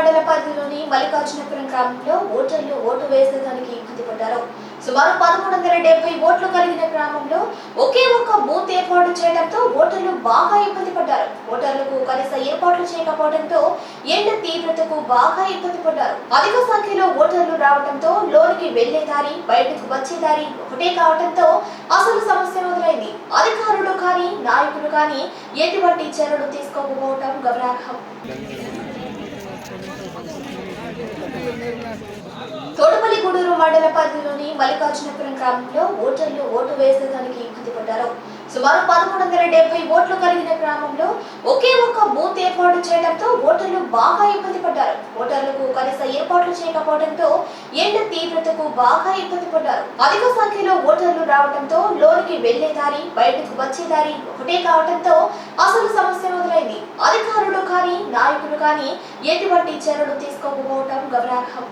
మండల పరిధిలోని మల్లికార్జునపురం గ్రామంలో ఓటర్లు ఓటు వేసేదానికి ఇబ్బంది పడ్డారు సుమారు పదమూడు వందల డెబ్బై ఓట్లు కలిగిన గ్రామంలో ఒకే ఒక్క బూత్ ఏర్పాటు చేయడంతో ఓటర్లు బాగా ఇబ్బంది పడ్డారు. ఓటర్లకు కనీస ఏర్పాట్లు చేయకపోవడంతో ఎండ తీవ్రతకు బాగా ఇబ్బంది పడ్డారు. అధిక సంఖ్యలో ఓటర్లు రావడంతో లోనికి వెళ్ళే దారి బయటకు వచ్చే దారి ఒకటే కావడంతో అసలు సమస్య మొదలైంది. అధికారులు కానీ నాయకులు కానీ ఎటువంటి చర్యలు తీసుకోకపోవడం గమనార్హం. తోటపల్లిగూడూరు మండల పరిధిలోని మల్లికార్జునపురం గ్రామంలో ఓటర్లు ఓటు వేసేదానికి ఇబ్బంది పడ్డారు. సుమారు పదమూడు వందల డెబ్బై ఓట్లు కలిగిన గ్రామంలో ఒకే ఒక్క బూత్ ఏర్పాటు చేయడంతో ఓటర్లు బాగా ఇబ్బంది పడ్డారు. ఓటర్లకు కనీస ఏర్పాట్లు చేయకపోవడంతో ఎండ తీవ్రతకు బాగా ఇబ్బంది పడ్డారు. అధిక సంఖ్యలో ఓటర్లు రావడంతో లోనికి వెళ్ళే దారి బయటకు వచ్చే దారి ఒకటే కావడంతో అసలు సమస్య మొదలైంది. కానీ ఎటువంటి చర్యలు తీసుకోకపోవటం గమనార్హం